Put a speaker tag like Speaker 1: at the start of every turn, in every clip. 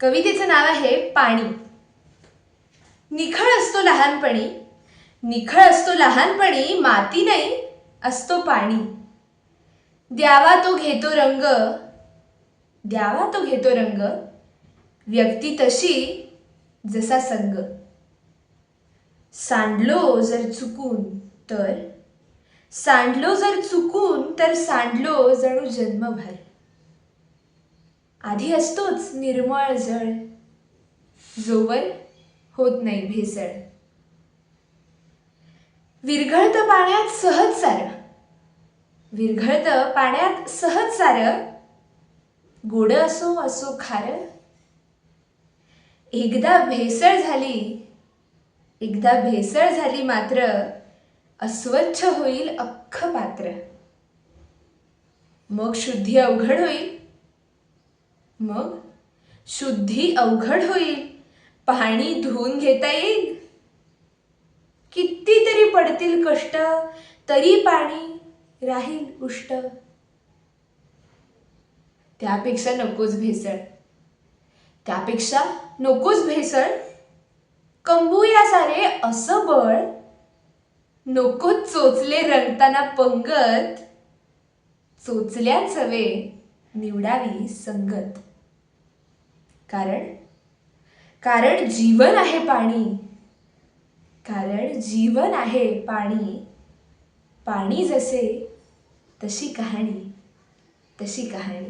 Speaker 1: कवितेचं नाव आहे पाणी. निखळ असतो लहानपणी निखळ असतो लहानपणी माती नाही असतो पाणी. द्यावा तो घेतो रंग द्यावा तो घेतो रंग व्यक्ती तशी जसा संग. सांडलो जर चुकून तर सांडलो जर चुकून तर सांडलो जणू जन्मभर. आधी असतोच निर्मळ जळ जोवर होत नाही भेसळ. विरघळतं पाण्यात सहज सार. विरघळतं पाण्यात सहज सार. गोड असो असो खार. एकदा भेसळ झाली एकदा भेसळ झाली मात्र अस्वच्छ होईल अख्खं पात्र. मग शुद्धी अवघड होईल. मग शुद्धी अवघड होईल. पाणी धुवून घेता येईल. कितीतरी पडतील कष्ट तरी पाणी राहील उष्ट. त्यापेक्षा नकोच भेसळ. त्यापेक्षा नकोच भेसळ. कंबूया सारे असं बळ. नको चोचले रंगताना पंगत. चोचल्या चवे निवडावी संगत. कारण? कारण जीवन आहे पाणी. कारण जीवन आहे पाणी. पाणी जसे तशी कहाणी तशी कहाणी.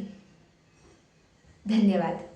Speaker 1: धन्यवाद.